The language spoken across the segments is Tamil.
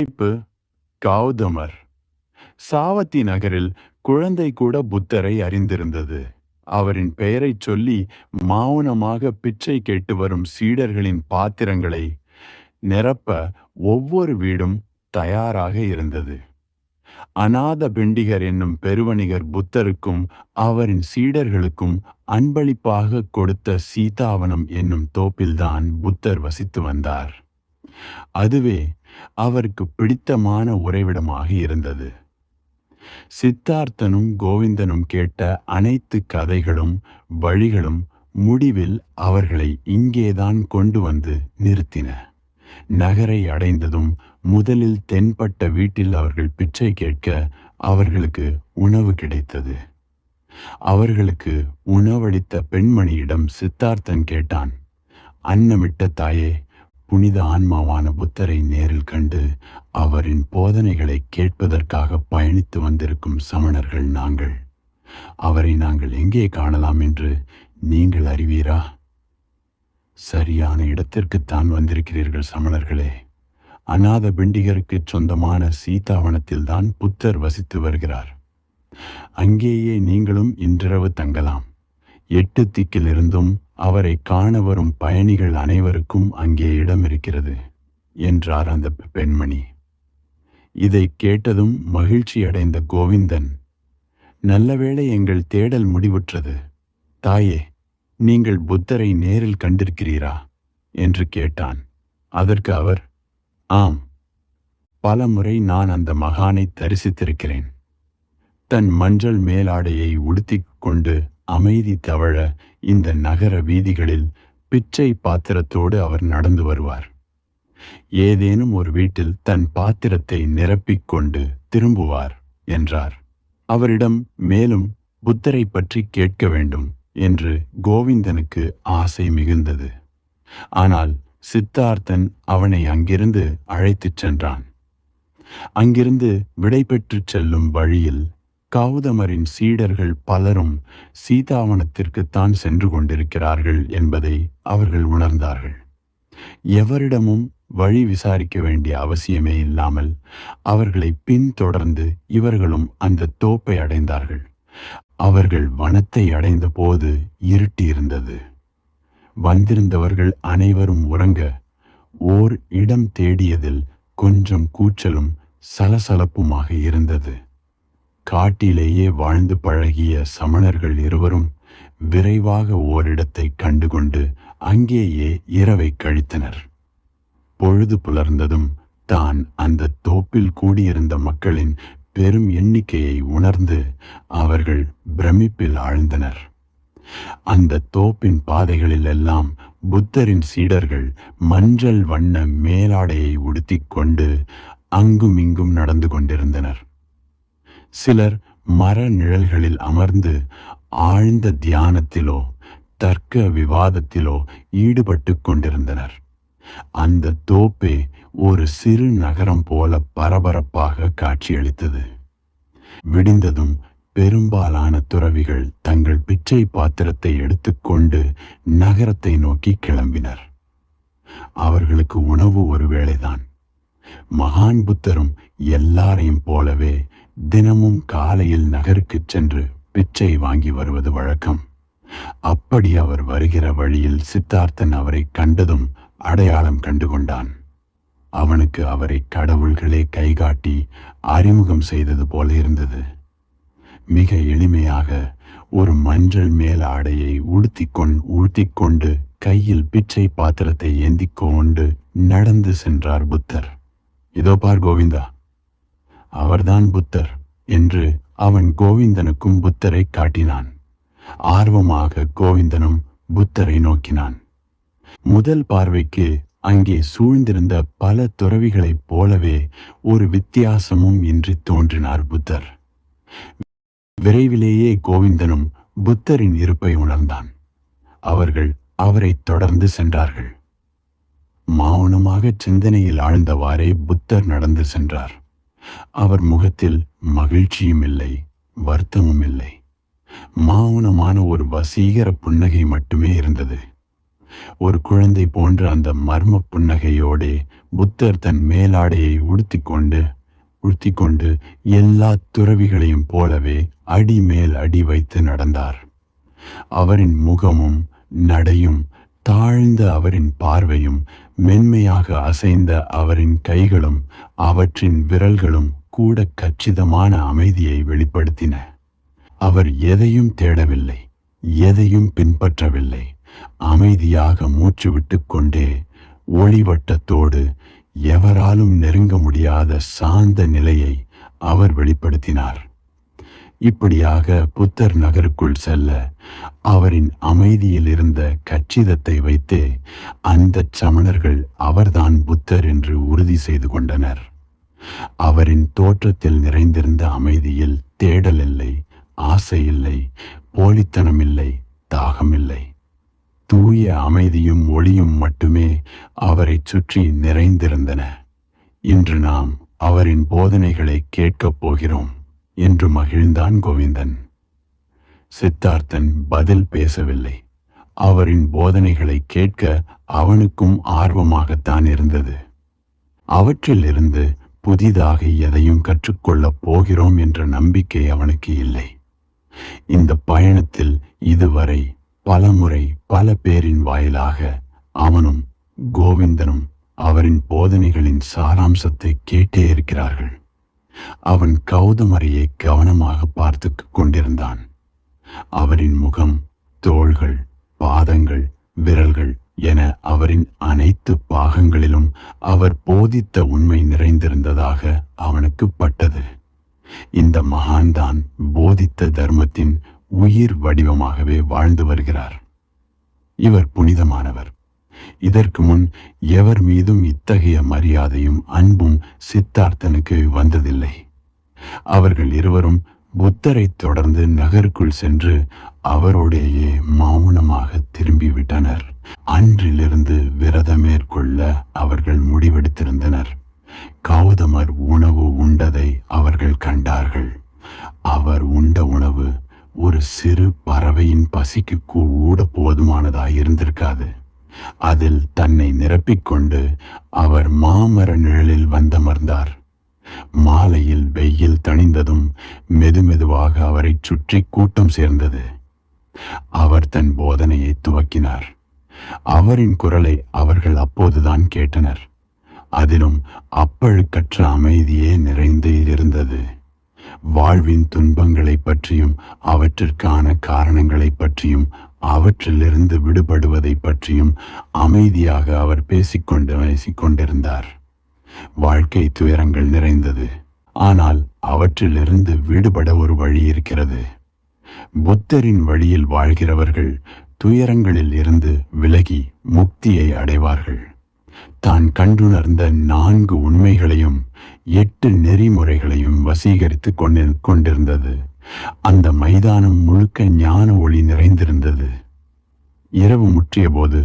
தலைப்பு கௌதமர். சாவத்தி நகரில் குழந்தை கூட புத்தரை அறிந்திருந்தது. அவரின் பெயரைச் சொல்லி மௌனமாக பிச்சை கேட்டு வரும் சீடர்களின் பாத்திரங்களை நிரப்ப ஒவ்வொரு வீடும் தயாராக இருந்தது. அநாத பிண்டிகர் என்னும் பெருவணிகர் புத்தருக்கும் அவரின் சீடர்களுக்கும் அன்பளிப்பாக கொடுத்த சீதாவனம் என்னும் தோப்பில்தான் புத்தர் வசித்து வந்தார். அதுவே அவருக்கு பிடித்தமான உறைவிடமாக இருந்தது. சித்தார்த்தனும் கோவிந்தனும் கேட்ட அனைத்து கதைகளும் வழிகளும் முடிவில் அவர்களை இங்கேதான் கொண்டு வந்து நிறுத்தின. நகரை அடைந்ததும் முதலில் தென்பட்ட வீட்டில் அவர்கள் பிச்சை கேட்க அவர்களுக்கு உணவு கிடைத்தது. அவர்களுக்கு உணவளித்த பெண்மணியிடம் சித்தார்த்தன் கேட்டான் அன்னமிட்ட தாயே புனித ஆன்மாவான புத்தரை நேரில் கண்டு அவரின் போதனைகளை கேட்பதற்காக பயணித்து வந்திருக்கும் சமணர்கள் நாங்கள். அவரை நாங்கள் எங்கே காணலாம் என்று நீங்கள் அறிவீரா? சரியான இடத்திற்குத்தான் வந்திருக்கிறீர்கள் சமணர்களே. அநாத பிண்டிகருக்கு சொந்தமான சீதாவனத்தில்தான் புத்தர் வசித்து வருகிறார். அங்கேயே நீங்களும் இன்றிரவு தங்கலாம். எட்டு திக்கிலிருந்தும் அவரை காண வரும் பயணிகள் அனைவருக்கும் அங்கே இடம் இருக்கிறது என்றார் அந்த பெண்மணி. இதை கேட்டதும் மகிழ்ச்சி அடைந்த கோவிந்தன் நல்லவேளை எங்கள் தேடல் முடிவுற்றது. தாயே நீங்கள் புத்தரை நேரில் கண்டிருக்கிறீரா? என்று கேட்டான். அதற்கு அவர் ஆம் பல முறை நான் அந்த மகானை தரிசித்திருக்கிறேன். தன் மஞ்சள் மேலாடையை உடுத்திக் கொண்டு அமைதி தவழ இந்த நகர வீதிகளில் பிச்சை பாத்திரத்தோடு அவர் நடந்து வருவார். ஏதேனும் ஒரு வீட்டில் தன் பாத்திரத்தை நிரப்பிக் கொண்டு திரும்புவார் என்றார். அவரிடம் மேலும் புத்தரை பற்றி கேட்க வேண்டும் என்று கோவிந்தனுக்கு ஆசை மிகுந்தது. ஆனால் சித்தார்த்தன் அவனை அங்கிருந்து அழைத்துச் சென்றான். அங்கிருந்து விடை பெற்றுச் செல்லும் வழியில் கௌதமரின் சீடர்கள் பலரும் சீதாவனத்திற்குத்தான் சென்று கொண்டிருக்கிறார்கள் என்பதை அவர்கள் உணர்ந்தார்கள். எவரிடமும் வழி விசாரிக்க வேண்டிய அவசியமே இல்லாமல் அவர்களை பின்தொடர்ந்து இவர்களும் அந்த தோப்பை அடைந்தார்கள். அவர்கள் வனத்தை அடைந்த போது இருட்டியிருந்தது. வந்திருந்தவர்கள் அனைவரும் உறங்க ஓர் இடம் தேடியதில் கொஞ்சம் கூச்சலும் சலசலப்புமாக இருந்தது. காட்டிலேயே வாழ்ந்து பழகிய சமணர்கள் இருவரும் விரைவாக ஓரிடத்தை கண்டுகொண்டு அங்கேயே இரவை கழித்தனர். பொழுது புலர்ந்ததும் தான் அந்த தோப்பில் கூடியிருந்த மக்களின் பெரும் எண்ணிக்கையை உணர்ந்து அவர்கள் பிரமிப்பில் ஆழ்ந்தனர். அந்த தோப்பின் பாதைகளில் எல்லாம் புத்தரின் சீடர்கள் மஞ்சள் வண்ண மேலாடையை உடுத்திக் கொண்டு அங்குமிங்கும் நடந்து கொண்டிருந்தனர். சிலர் மர நிழல்களில் அமர்ந்து ஆழ்ந்த தியானத்திலோ தர்க்க விவாதத்திலோ ஈடுபட்டு கொண்டிருந்தனர். அந்த தோப்பே ஒரு சிறு நகரம் போல பரபரப்பாக காட்சியளித்தது. விடிந்ததும் பெரும்பாலான துறவிகள் தங்கள் பிச்சை பாத்திரத்தை எடுத்துக்கொண்டு நகரத்தை நோக்கி கிளம்பினர். அவர்களுக்கு உணவு ஒரு வேளைதான். மகான் புத்தரும் எல்லாரையும் போலவே தினமும் காலையில் நகருக்குச் சென்று பிச்சை வாங்கி வருவது வழக்கம். அப்படி அவர் வருகிற வழியில் சித்தார்த்தன் அவரை கண்டதும் அடையாளம் கண்டுகொண்டான். அவனுக்கு அவரை கடவுள்களே கைகாட்டி அறிமுகம் செய்தது போல இருந்தது. மிக எளிமையாக ஒரு மஞ்சள் மேல் ஆடையை உடுத்திக்கொண் உடுத்திக்கொண்டு கையில் பிச்சை பாத்திரத்தை ஏந்திக் கொண்டு நடந்து சென்றார் புத்தர். இதோ பார் கோவிந்தா அவர்தான் புத்தர் என்று அவன் கோவிந்தனுக்கும் புத்தரை காட்டினான். ஆர்வமாக கோவிந்தனும் புத்தரை நோக்கினான். முதல் பார்வைக்கு அங்கே சூழ்ந்திருந்த பல துறவிகளைப் போலவே ஒரு வித்தியாசமும் இன்றி தோன்றினார் புத்தர். விரைவிலேயே கோவிந்தனும் புத்தரின் இருப்பை உணர்ந்தான். அவர்கள் அவரை தொடர்ந்து சென்றார்கள். மௌனமாக சிந்தனையில் ஆழ்ந்தவாறே புத்தர் நடந்து சென்றார். அவர் முகத்தில் மகிழ்ச்சியும் இல்லை வருத்தமும் இல்லை மௌனமான ஒரு வசீகர புன்னகை மட்டுமே இருந்தது. ஒரு குழந்தை போன்ற அந்த மர்ம புன்னகையோடே புத்தர் தன் மேலாடையை உடுத்திக் கொண்டு உடுத்தி கொண்டு எல்லா துறவிகளையும் போலவே அடி மேல் அடி வைத்து நடந்தார். அவரின் முகமும் நடையும் தாழ்ந்த அவரின் பார்வையும் மென்மையாக அசைந்த அவரின் கைகளும் அவற்றின் விரல்களும் கூட கச்சிதமான அமைதியை வெளிப்படுத்தின. அவர் எதையும் தேடவில்லை எதையும் பின்பற்றவில்லை. அமைதியாக மூச்சு விட்டுக்கொண்டே ஒளிவட்டத்தோடு எவராலும் நெருங்க முடியாத சாந்த நிலையை அவர் வெளிப்படுத்தினார். இப்படியாக புத்தர் நகருக்குள் செல்ல அவரின் அமைதியில் இருந்த கச்சிதத்தை வைத்தே அந்த சமணர்கள் அவர்தான் புத்தர் என்று உறுதி செய்து கொண்டனர். அவரின் தோற்றத்தில் நிறைந்திருந்த அமைதியில் தேடல் இல்லை ஆசை இல்லை போலித்தனம் இல்லை தாகமில்லை தூய அமைதியும் ஒளியும் மட்டுமே அவரைச் சுற்றி நிறைந்திருந்தன. இன்று நாம் அவரின் போதனைகளை கேட்கப் போகிறோம். என்று மகிழ்ந்தான் கோவிந்தன். சித்தார்த்தன் பதில் பேசவில்லை. அவரின் போதனைகளை கேட்க அவனுக்கும் ஆர்வமாகத்தான் இருந்தது. அவற்றிலிருந்து புதிதாக எதையும் கற்றுக்கொள்ளப் போகிறோம் என்ற நம்பிக்கை அவனுக்கு இல்லை. இந்த பயணத்தில் இதுவரை பலமுறை பல பேரின் வாயிலாக அவனும் கோவிந்தனும் அவரின் போதனைகளின் சாராம்சத்தை கேட்டே இருக்கிறார்கள். அவன் கௌதமரையை கவனமாக பார்த்து கொண்டிருந்தான். அவரின் முகம் தோள்கள் பாதங்கள் விரல்கள் என அவரின் அனைத்து பாகங்களிலும் அவர் போதித்த உண்மை நிறைந்திருந்ததாக அவனுக்கு பட்டது. இந்த மகான்தான் போதித்த தர்மத்தின் உயிர் வடிவமாகவே வாழ்ந்து வருகிறார். இவர் புனிதமானவர். இதற்கு முன் எவர் மீதும் இத்தகைய மரியாதையும் அன்பும் சித்தார்த்தனுக்கு வந்ததில்லை. அவர்கள் இருவரும் புத்தரை தொடர்ந்து நகருக்குள் சென்று அவரோடையே மௌனமாக திரும்பிவிட்டனர். அன்றிலிருந்து விரதம் மேற்கொள்ள அவர்கள் முடிவெடுத்திருந்தனர். கௌதமர் உணவு உண்டதை அவர்கள் கண்டார்கள். அவர் உண்ட உணவு ஒரு சிறு பறவையின் பசிக்கு கூட போதுமானதாய் இருந்திருக்காது அதில் தன்னை நிரப்பிக்கொண்டு அவர் மாமர நிழலில் வந்தமர்ந்தார். மாலையில் வெயில் தணிந்ததும் மெதுமெதுவாக அவரை சுற்றி கூட்டம் சேர்ந்தது. அவர் தன் போதனையை துவக்கினார். அவரின் குரலை அவர்கள் அப்போதுதான் கேட்டனர். அதிலும் அப்பழுக்கற்ற அமைதியே நிறைந்து இருந்தது. வாழ்வின் துன்பங்களை பற்றியும் அவற்றிற்கான காரணங்களை பற்றியும் அவற்றிலிருந்து விடுபடுவதை பற்றியும் அமைதியாக அவர் பேசிக்கொண்டு பேசிக்கொண்டிருந்தார். வாழ்க்கை துயரங்கள் நிறைந்தது. ஆனால் அவற்றிலிருந்து விடுபட ஒரு வழி இருக்கிறது. புத்தரின் வழியில் வாழ்கிறவர்கள் துயரங்களில் இருந்து விலகி முக்தியை அடைவார்கள். தான் கண்டுணர்ந்த நான்கு உண்மைகளையும் எட்டு நெறிமுறைகளையும் வசீகரித்து கொண்டிருந்தது. அந்த மைதானம் முழுக்க ஞான ஒளி நிறைந்திருந்தது. இரவு முற்றிய போது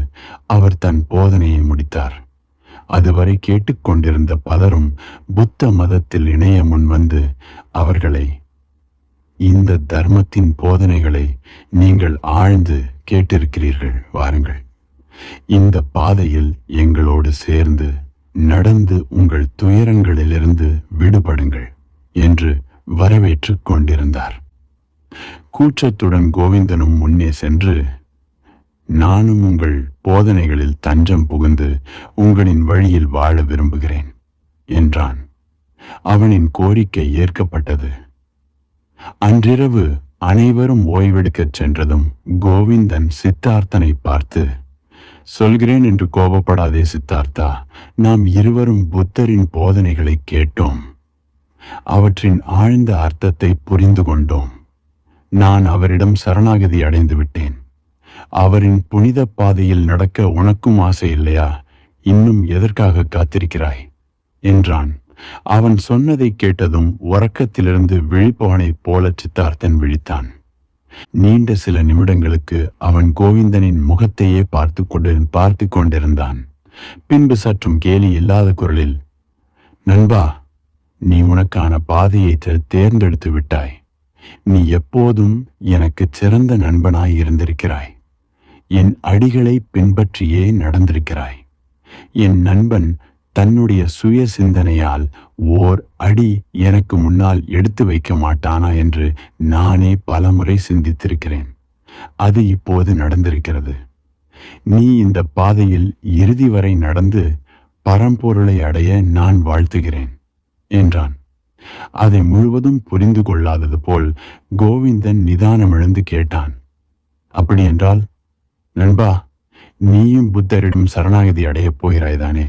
அவர் தன் போதனையை முடித்தார். அதுவரை கேட்டுக்கொண்டிருந்த பலரும் புத்த மதத்தில் இணைய முன்வந்து அவர்களை இந்த தர்மத்தின் போதனைகளை நீங்கள் ஆழ்ந்து கேட்டிருக்கிறீர்கள் வாருங்கள். இந்த பாதையில் எங்களோடு சேர்ந்து நடந்து உங்கள் துயரங்களிலிருந்து விடுபடுங்கள் என்று வரவேற்றுக் கொண்டிருந்தார். கூச்சத்துடன் கோவிந்தனும் முன்னே சென்று நானும் உங்கள் போதனைகளில் தஞ்சம் புகுந்து உங்களின் வழியில் வாழ விரும்புகிறேன் என்றான். அவனின் கோரிக்கை ஏற்கப்பட்டது. அன்றிரவு அனைவரும் ஓய்வெடுக்கச் சென்றதும் கோவிந்தன் சித்தார்த்தனை பார்த்து சொல்கிறேன் என்று கோபப்படாதே சித்தார்த்தா நாம் இருவரும் புத்தரின் போதனைகளை கேட்டோம். அவற்றின் ஆழ்ந்த அர்த்தத்தை புரிந்து கொண்டோம். நான் அவரிடம் சரணாகதி அடைந்து விட்டேன். அவரின் புனித பாதையில் நடக்க உனக்கும் ஆசை இல்லையா? இன்னும் எதற்காக காத்திருக்கிறாய்? என்றான். அவன் சொன்னதை கேட்டதும் உறக்கத்திலிருந்து விழிப்பவனைப் போல சித்தார்த்தன் விழித்தான். நீண்ட சில நிமிடங்களுக்கு அவன் கோவிந்தனின் முகத்தையே பார்த்து கொண்டு பார்த்து கொண்டிருந்தான். பின்பு சற்றும் கேலி இல்லாத குரலில் நண்பா நீ உனக்கான பாதையை தேர்ந்தெடுத்து விட்டாய். நீ எப்போதும் எனக்கு சிறந்த நண்பனாய் இருந்திருக்கிறாய். என் அடிகளை பின்பற்றியே நடந்திருக்கிறாய். என் நண்பன் தன்னுடைய சுய சிந்தனையால் ஓர் அடி எனக்கு முன்னால் எடுத்து வைக்க மாட்டானா என்று நானே பலமுறை சிந்தித்திருக்கிறேன். அது இப்போது நடந்திருக்கிறது. நீ இந்த பாதையில் இறுதி வரை நடந்து பரம்பொருளை அடைய நான் வாழ்த்துகிறேன். என்றான். அதை முழுவதும் புரிந்து கொள்ளாதது போல் கோவிந்தன் நிதானமிழந்து கேட்டான். அப்படியென்றால் நண்பா நீயும் புத்தரிடம் சரணாகதி அடையப் போகிறாய்தானே?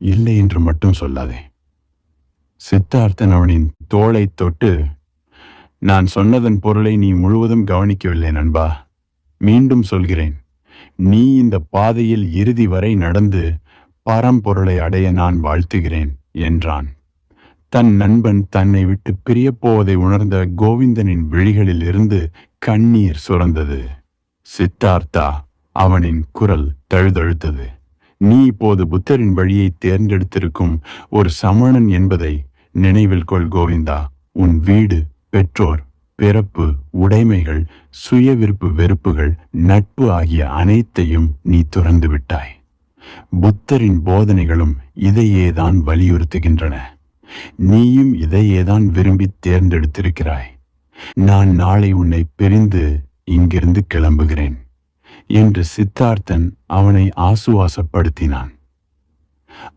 இல்லை என்று மட்டும் சொல்லாதே. சித்தார்த்தன் அவனின் தோளை தொட்டு நான் சொன்னதன் பொருளை நீ முழுவதும் கவனிக்கவில்லை நண்பா. மீண்டும் சொல்கிறேன். நீ இந்த பாதையில் இறுதி வரை நடந்து பரம்பொருளை அடைய நான் வாழ்த்துகிறேன் என்றான். தன் நண்பன் தன்னை விட்டு பிரியப் போவதை உணர்ந்த கோவிந்தனின் விழிகளில் இருந்து கண்ணீர் சுரந்தது. சித்தார்த்தா அவனின் குரல் தழுதழுத்தது. நீ இப்போது புத்தரின் வழியை தேர்ந்தெடுத்திருக்கும் ஒரு சமணன் என்பதை நினைவில் கொள் கோவிந்தா. உன் வீடு பெற்றோர் பிறப்பு உடைமைகள் சுய விருப்பு வெறுப்புகள் நட்பு ஆகிய அனைத்தையும் நீ துறந்து விட்டாய். புத்தரின் போதனைகளும் இதையேதான் வலியுறுத்துகின்றன. நீயும் இதையேதான் விரும்பி தேர்ந்தெடுத்திருக்கிறாய். நான் நாளை உன்னை பிரிந்து இங்கிருந்து கிளம்புகிறேன் என்று சித்தார்த்தன் அவனை ஆசுவாசப்படுத்தினான்.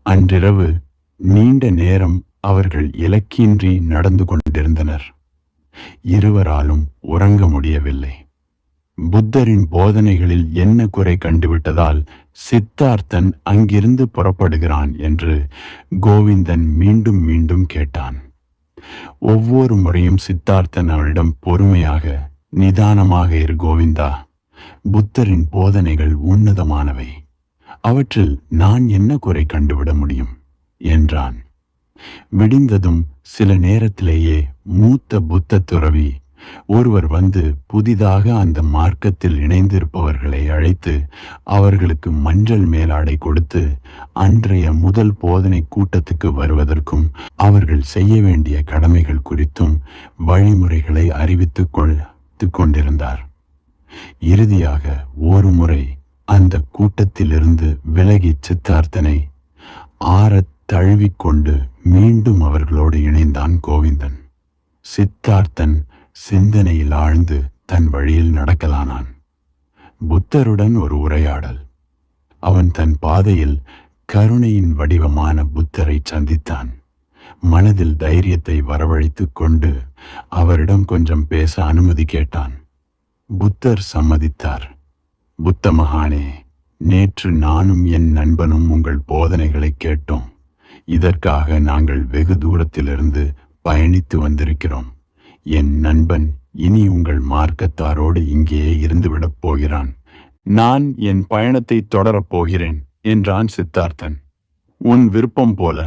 அன்றிரவு நீண்ட நேரம் அவர்கள் இலக்கின்றி நடந்து கொண்டிருந்தனர். இருவராலும் உறங்க முடியவில்லை. புத்தரின் போதனைகளில் என்ன குறை கண்டுவிட்டதால் சித்தார்த்தன் அங்கிருந்து புறப்படுகிறான் என்று கோவிந்தன் மீண்டும் மீண்டும் கேட்டான். ஒவ்வொரு முறையும் சித்தார்த்தன் அவனிடம் பொறுமையாக நிதானமாக இரு கோவிந்தா புத்தரின் போதனைகள் உன்னதமானவை. அவற்றில் நான் என்ன குறை கண்டுவிட முடியும்? என்றான். விடிந்ததும் சில நேரத்திலேயே மூத்த புத்த துறவி ஒருவர் வந்து புதிதாக அந்த மார்க்கத்தில் இணைந்திருப்பவர்களை அழைத்து அவர்களுக்கு மஞ்சள் மேலாடை கொடுத்து அன்றைய முதல் போதனை கூட்டத்துக்கு வருவதற்கும் அவர்கள் செய்ய வேண்டிய கடமைகள் குறித்தும் வழிமுறைகளை அறிவித்துக் கொள்த்து கொண்டிருந்தார். இறுதியாக ஒரு முறை அந்த கூட்டத்திலிருந்து விலகி சித்தார்த்தனை ஆற தழுவிக்கொண்டு மீண்டும் அவர்களோடு இணைந்தான் கோவிந்தன். சித்தார்த்தன் சிந்தனையில் ஆழ்ந்து தன் வழியில் நடக்கலானான். புத்தருடன் ஒரு உரையாடல். அவன் தன் பாதையில் கருணையின் வடிவமான புத்தரை சந்தித்தான். மனதில் தைரியத்தை வரவழைத்துக் கொண்டு அவரிடம் கொஞ்சம் பேச அனுமதி கேட்டான். புத்தர் சம்மதித்தார். புத்த மகானே நேற்று நானும் என் நண்பனும் உங்கள் போதனைகளை கேட்டோம். இதற்காக நாங்கள் வெகு தூரத்திலிருந்து பயணித்து வந்திருக்கிறோம். என் நண்பன் இனி உங்கள் மார்க்கத்தாரோடு இங்கே இருந்துவிடப் போகிறான். நான் என் பயணத்தை தொடரப் போகிறேன் என்றான் சித்தார்த்தன். உன் விருப்பம் போல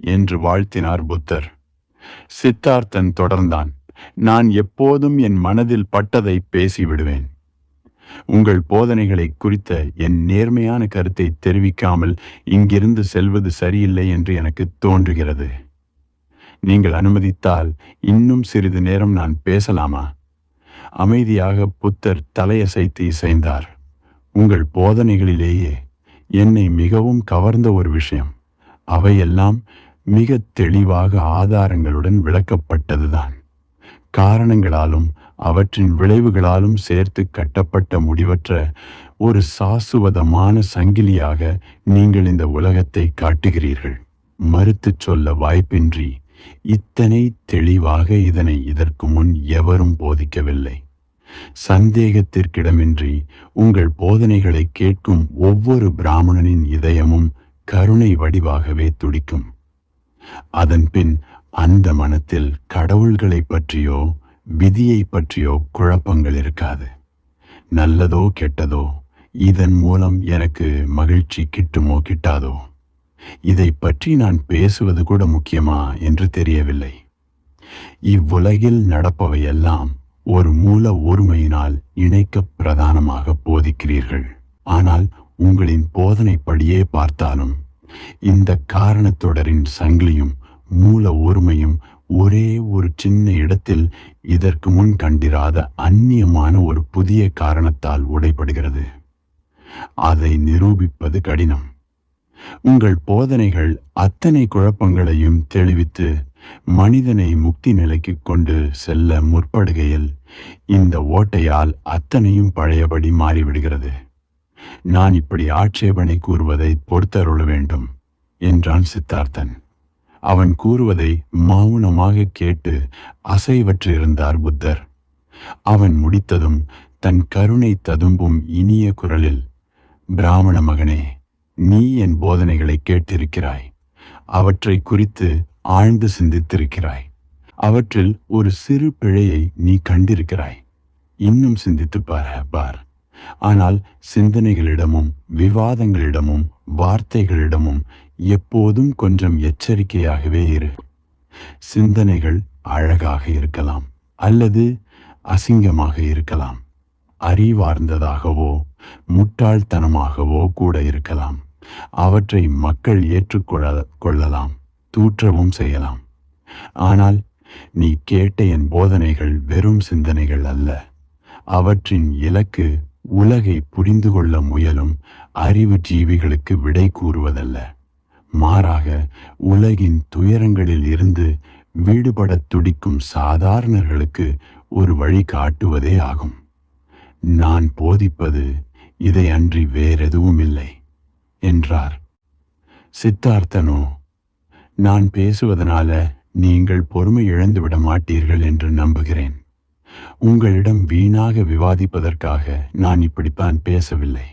என்று வாழ்த்தினார் புத்தர். சித்தார்த்தன் தொடர்ந்தான். நான் எப்போதும் என் மனதில் பட்டதை பேசிவிடுவேன். உங்கள் போதனைகளை குறித்த என் நேர்மையான கருத்தை தெரிவிக்காமல் இங்கிருந்து செல்வது சரியில்லை என்று எனக்கு தோன்றுகிறது. நீங்கள் அனுமதித்தால் இன்னும் சிறிது நேரம் நான் பேசலாமா? அமைதியாக புத்தர் தலையசைத்து இசைந்தார். உங்கள் போதனைகளிலேயே என்னை மிகவும் கவர்ந்த ஒரு விஷயம். அவையெல்லாம் மிக தெளிவாக ஆதாரங்களுடன் விளக்கப்பட்டதுதான். காரணங்களாலும் அவற்றின் விளைவுகளாலும் சேர்த்து கட்டப்பட்ட முடிவற்ற ஒரு சாசுவதமான சங்கிலியாக நீங்கள் இந்த உலகத்தை காட்டுகிறீர்கள். மறுத்துச் சொல்ல வாய்ப்பின்றி இத்தனை தெளிவாக இதனை இதற்கு முன் எவரும் போதிக்கவில்லை. சந்தேகத்திற்கிடமின்றி உங்கள் போதனைகளை கேட்கும் ஒவ்வொரு பிராமணனின் இதயமும் கருணை வடிவாகவே துடிக்கும். அதன்பின் அந்த மனத்தில் கடவுள்களை பற்றியோ விதியை பற்றியோ குழப்பங்கள் இருக்காது. நல்லதோ கெட்டதோ இதன் மூலம் எனக்கு மகிழ்ச்சி கிட்டுமோ கிட்டாதோ? இதை பற்றி நான் பேசுவது கூட முக்கியமா என்று தெரியவில்லை. இவ்வுலகில் நடப்பவையெல்லாம் ஒரு மூல ஒருமையினால் இணைக்க பிரதானமாக போதிக்கிறீர்கள். ஆனால் உங்களின் போதனைப்படியே பார்த்தாலும் இந்த காரணத்தொடரின் சங்கிலியும் மூல ஒருமையும் ஒரே ஒரு சின்ன இடத்தில் இதற்கு முன் கண்டிராத அந்நியமான ஒரு புதிய காரணத்தால் உடைபடுகிறது. அதை நிரூபிப்பது கடினம். உங்கள் போதனைகள் அத்தனை குழப்பங்களையும் தெளிவித்து மனிதனை முக்தி நிலைக்கு கொண்டு செல்ல முற்படுகையில் இந்த ஓட்டையால் அத்தனையும் பழையபடி மாறிவிடுகிறது. நான் இப்படி ஆட்சேபனை கூறுவதை பொறுத்தருள வேண்டும் என்றான் சித்தார்த்தன். அவன் கூறுவதை மௌனமாக கேட்டு அசைவற்றிருந்தார் புத்தர். அவன் முடித்ததும் தன் கருணை ததும்பும் இனிய குரலில் பிராமண மகனே நீ என் போதனைகளை கேட்டிருக்கிறாய். அவற்றை குறித்து ஆழ்ந்து சிந்தித்திருக்கிறாய். அவற்றில் ஒரு சிறு பிழையை நீ கண்டிருக்கிறாய். இன்னும் சிந்தித்து பார் பார். ஆனால் சிந்தனைகளிடமும் விவாதங்களிடமும் வார்த்தைகளிடமும் எப்போதும் கொஞ்சம் எச்சரிக்கையாகவே இரு. சிந்தனைகள் அழகாக இருக்கலாம் அல்லது அசிங்கமாக இருக்கலாம். அறிவார்ந்ததாகவோ முட்டாள்தனமாகவோ கூட இருக்கலாம். அவற்றை மக்கள் ஏற்றுக்கொள்ள கொள்ளலாம் தூற்றவும் செய்யலாம். ஆனால் நீ கேட்ட என் போதனைகள் வெறும் சிந்தனைகள் அல்ல. அவற்றின் இலக்கு உலகை புரிந்து கொள்ள முயலும் அறிவு ஜீவிகளுக்கு விடை கூறுவதல்ல. மாறாக உலகின் துயரங்களில் இருந்து வீடுபடத் துடிக்கும் சாதாரணர்களுக்கு ஒரு வழி காட்டுவதே ஆகும். நான் போதிப்பது இதை அன்றி வேறெதுவும் இல்லை என்றார். சித்தார்த்தனோ நான் பேசுவதனால நீங்கள் பொறுமை இழந்து விட மாட்டீர்கள் என்று நம்புகிறேன். உங்களிடம் வீணாக விவாதிப்பதற்காக நான் இப்படித்தான் பேசவில்லை.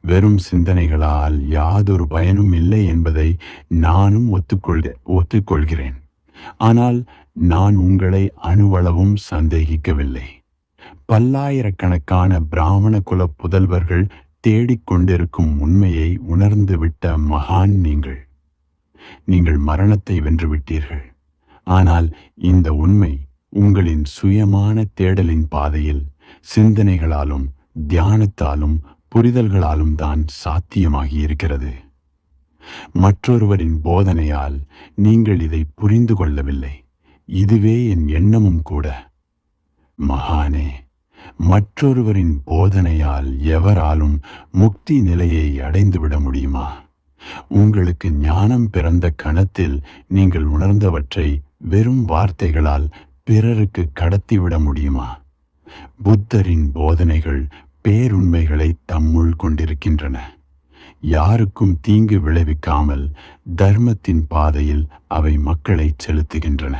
வெறும் சிந்தனைகளால் யாதொரு பயனும் இல்லை என்பதை நானும் ஒத்துக்கொள் ஒத்துக்கொள்கிறேன். ஆனால் நான் உங்களை அணுவளவும் சந்தேகிக்கவில்லை. பல்லாயிரக்கணக்கான பிராமண குல புதல்வர்கள் தேடிக்கொண்டிருக்கும் உண்மையை உணர்ந்துவிட்ட மகான் நீங்கள். நீங்கள் மரணத்தை வென்றுவிட்டீர்கள். ஆனால் இந்த உண்மை உங்களின் சுயமான தேடலின் பாதையில் சிந்தனைகளாலும் தியானத்தாலும் புரிதல்களாலும் தான் சாத்தியமாகி இருக்கிறது. மற்றொருவரின் போதனையால் நீங்கள் இதை புரிந்து கொள்ளவில்லை. இதுவே என் எண்ணமும் கூட. மகானே மற்றொருவரின் போதனையால் எவராலும் முக்தி நிலையை அடைந்துவிட முடியுமா? உங்களுக்கு ஞானம் பிறந்த கணத்தில் நீங்கள் உணர்ந்தவற்றை வெறும் வார்த்தைகளால் பிறருக்கு கடத்திவிட முடியுமா? புத்தரின் போதனைகள் பேருண்மைகளை தம்முள் கொண்டிருக்கின்றன. யாருக்கும் தீங்கு விளைவிக்காமல் தர்மத்தின் பாதையில் அவை மக்களை செலுத்துகின்றன.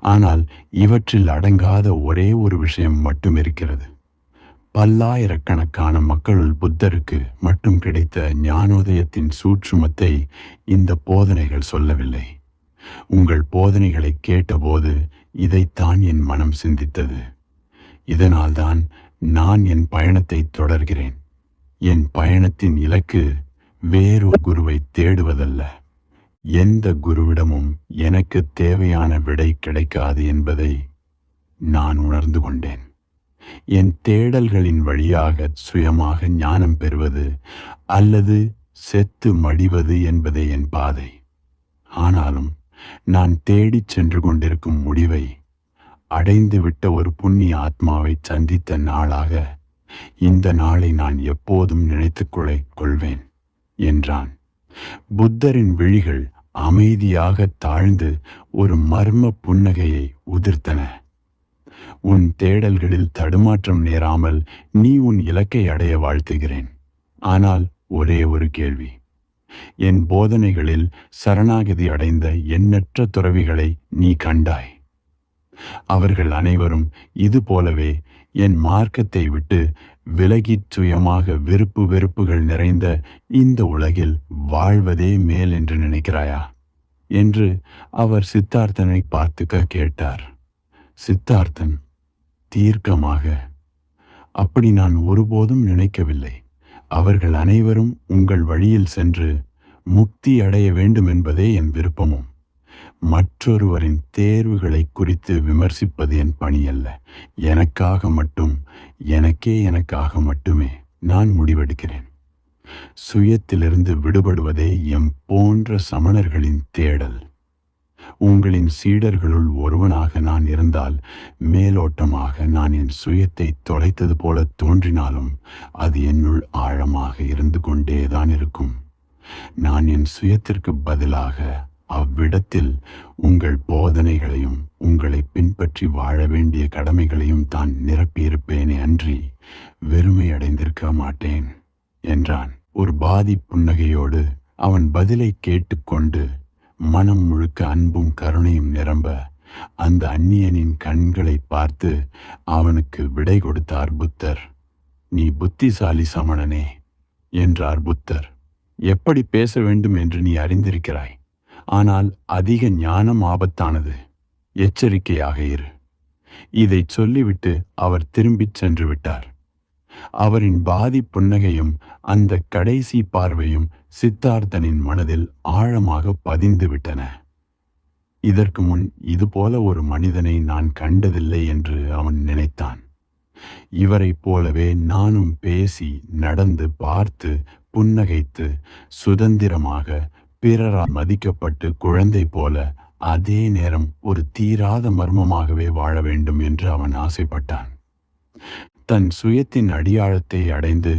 ஆனால் இவற்றில் அடங்காத ஒரே ஒரு விஷயம் மட்டும் இருக்கிறது. பல்லாயிரக்கணக்கான மக்களுள் புத்தருக்கு மட்டும் கிடைத்த ஞானோதயத்தின் சூட்சுமத்தை இந்த போதனைகள் சொல்லவில்லை. உங்கள் போதனைகளை கேட்டபோது இதைத்தான் என் மனம் சிந்தித்தது. இதனால்தான் நான் என் பயணத்தை தொடர்கிறேன். என் பயணத்தின் இலக்கு வேறொரு குருவை தேடுவதல்ல. எந்த குருவிடமும் எனக்கு தேவையான விடை கிடைக்காது என்பதை நான் உணர்ந்து கொண்டேன். என் தேடல்களின் வழியாக சுயமாக ஞானம் பெறுவது அல்லது செத்து மடிவது என்பதே என் பாதை. ஆனாலும் நான் தேடிச் சென்று கொண்டிருக்கும் முடிவை அடைந்துவிட்ட ஒரு புண்ணிய ஆத்மாவை சந்தித்த நாளாக இந்த நாளை நான் எப்போதும் நினைத்துக் கொள்வேன் என்றான். புத்தரின் விழிகள் அமைதியாக தாழ்ந்து ஒரு மர்ம புன்னகையை உதிர்த்தன. உன் தேடல்களில் தடுமாற்றம் நேராமல் நீ உன் இலக்கை அடைய வாழ்த்துகிறேன். ஆனால் ஒரே ஒரு கேள்வி. என் போதனைகளில் சரணாகதி அடைந்த எண்ணற்ற துறவிகளை நீ கண்டாய். அவர்கள் அனைவரும் இது போலவே என் மார்க்கத்தை விட்டு விலகிச் சுயமாக விருப்பு வெறுப்புகள் நிறைந்த இந்த உலகில் வாழ்வதே மேல் என்று நினைக்கிறாயா? என்று அவர் சித்தார்த்தனை பார்த்துக்க கேட்டார். சித்தார்த்தன் தீர்க்கமாக. அப்படி நான் ஒருபோதும் நினைக்கவில்லை. அவர்கள் அனைவரும் உங்கள் வழியில் சென்று முக்தி அடைய வேண்டும் என்பதே என் விருப்பமும். மற்றொருவரின் தேர்வுகளை குறித்து விமர்சிப்பது என் பணியல்ல எனக்காக மட்டும் எனக்கே எனக்காக மட்டுமே நான் முடிவெடுக்கிறேன். சுயத்திலிருந்து விடுபடுவதே எம் போன்ற சமணர்களின் தேடல். உங்களின் சீடர்களுள் ஒருவனாக நான் இருந்தால் மேலோட்டமாக நான் என் சுயத்தை தொலைத்தது போல தோன்றினாலும் அது என்னுள் ஆழமாக இருந்து கொண்டேதான் இருக்கும். நான் என் சுயத்திற்கு பதிலாக அவ்விடத்தில் உங்கள் போதனைகளையும் உங்களை பின்பற்றி வாழ வேண்டிய கடமைகளையும் தான் நிரப்பியிருப்பேனே அன்றி வெறுமை அடைந்திருக்க மாட்டேன் என்றான். ஒரு பாதி புன்னகையோடு அவன் பதிலை கேட்டுக்கொண்டு மனம் முழுக்க அன்பும் கருணையும் நிரம்ப அந்த அந்நியனின் கண்களை பார்த்து அவனுக்கு விடை கொடுத்தார் புத்தர். நீ புத்திசாலி சமணனே என்றார் புத்தர். எப்படி பேச வேண்டும் என்று நீ அறிந்திருக்கிறாய்? ஆனால் அதிக ஞானம் ஆபத்தானது. எச்சரிக்கையாக இரு. இதை சொல்லிவிட்டு அவர் திரும்பிச் சென்று விட்டார். அவரின் பாதி புன்னகையும் அந்த கடைசி பார்வையும் சித்தார்த்தனின் மனதில் ஆழமாக பதிந்து விட்டன. இதற்கு முன் இதுபோல ஒரு மனிதனை நான் கண்டதில்லை என்று அவன் நினைத்தான். இவரைப் போலவே நானும் பேசி நடந்து பார்த்து புன்னகைத்து சுதந்திரமாக பிறரால் மதிக்கப்பட்டு குழந்தை போல அதே நேரம் ஒரு தீராத மர்மமாகவே வாழ வேண்டும் என்று அவன் ஆசைப்பட்டான். தன் சுயத்தின் அடியாழத்தை அடைந்து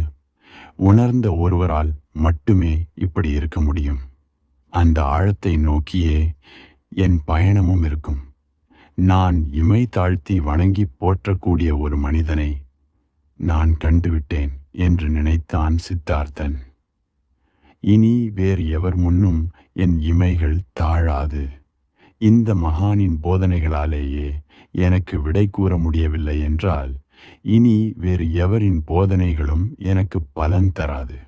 உணர்ந்த ஒருவரால் மட்டுமே இப்படி இருக்க முடியும். அந்த ஆழத்தை நோக்கியே என் பயணமும் இருக்கும். நான் இமை தாழ்த்தி வணங்கி போற்றக்கூடிய ஒரு மனிதனை நான் கண்டுவிட்டேன் என்று நினைத்தான் சித்தார்த்தன். இனி வேறு எவர் முன்னும் என் இமைகள் தாழாது. இந்த மகானின் போதனைகளாலேயே எனக்கு விடை கூற முடியவில்லை என்றால் இனி வேறு எவரின் போதனைகளும் எனக்கு பலன் தராது.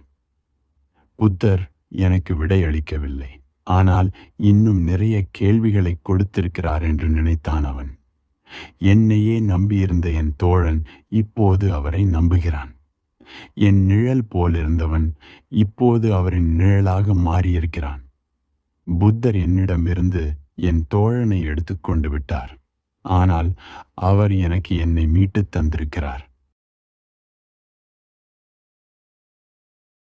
புத்தர் எனக்கு விடையளிக்கவில்லை ஆனால் இன்னும் நிறைய கேள்விகளை கொடுத்திருக்கிறார் என்று நினைத்தான் அவன். என்னையே நம்பியிருந்த என் தோழன் இப்போது அவரை நம்புகிறான். என் நிழல் போலிருந்தவன் இப்போது அவரின் நிழலாக மாறியிருக்கிறான். புத்தர் என்னிடமிருந்து என் தோழனை எடுத்துக்கொண்டு விட்டார். ஆனால் அவர் எனக்கு என்னை மீட்டுத் தந்திருக்கிறார்.